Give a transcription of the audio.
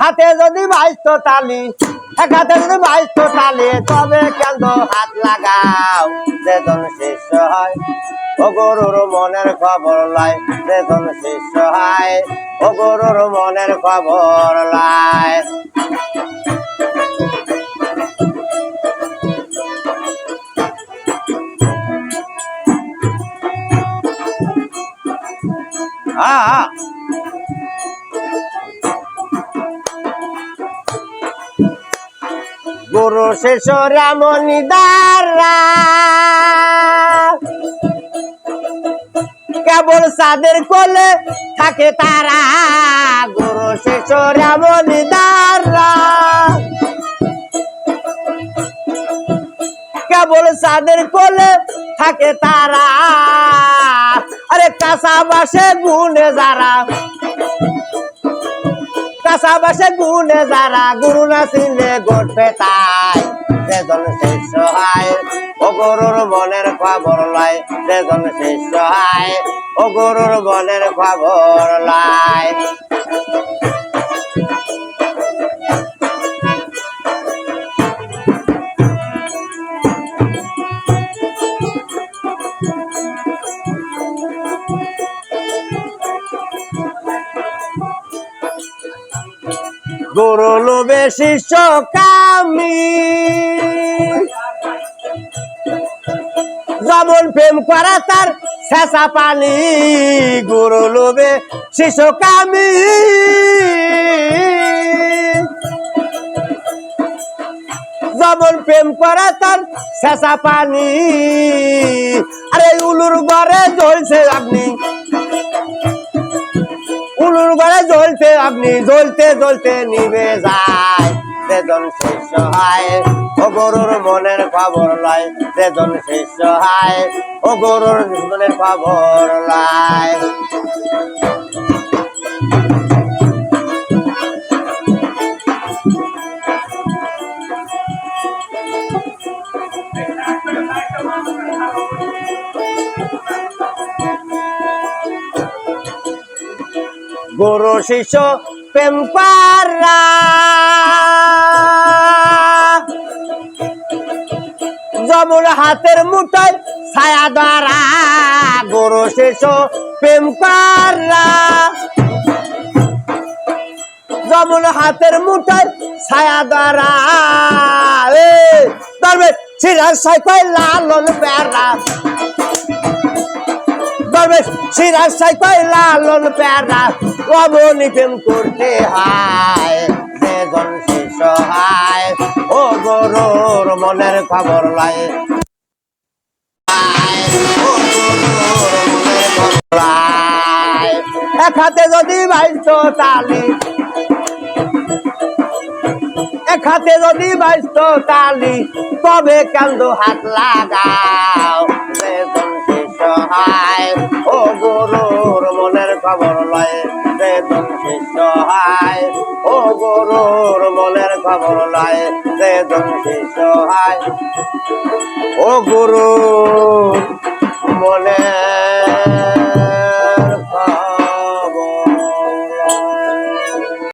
হাতে যদি বাইশ তালি, এক হাতে যদি বাইশ তালি, তবে কেন হাত লাগাও? যেজন শিষ্য হয়, ও গরুর মনের খবর লাই যেজন শিষ্য হয়, ও গরুর মনের খবর লাই আহ গুরু শিষ্য রামনি কেবল সাদের কোলে থাকে তারা। গুরু শিষ্য রামনি কেবল সাদের কোলে থাকে তারা। আরে কাঁচা বাসে গুনে যারা। কাঁচা বাসে গুনে যারা গুরু না চিনে গড়বে তাই। যেজন শিষ্য হয় ও গরুর মনের খবর লয়। যেজন শিষ্য হয় ও গরুর মনের খবর লয়। গুরু লোবে শিষ্য কামি। যেমন প্রেম করা তার শেষা পানি। গুরু লোবে শিষ্য কামি। যেমন প্রেম করা তার শেষা পানি। আরে উলুর ঘরে জ্বলছে আপনি উলুর গড়ে জ্বলতে আপনি জ্বলতে জ্বলতে নিবে যায়। সেজন শিষ্য হায়, ও গরুর মনের খবর লয়। সেজন শিষ্য হায়, ও গরুর মনের খবর লয়। গুরু, শিষ্য, প্রেম হাতের মুঠায় ছায়া দ্বারা গুরু, শিষ্য, প্রেম পারা হাতের মুঠায় ছায়া দ্বারা তবে সিরাজ সাইকেল লালন প্যারা দরবেশ সিরাজ সাইকেল লালন প্যারা, অবনি প্রেম করতে হয়, সেজন শিষ্য হয়। ও গরুর মনের খবর লয়। এক হাতে যদি বাইশ তালি, এক হাতে যদি বাইশ তালি, তবে কান্দ হাত লাগাও বেতন শিষ্য হয়। বেতন শিষ্য হয়। ও গরুর মনের খবর লয় সে শিষ্য হয়। ও গুরু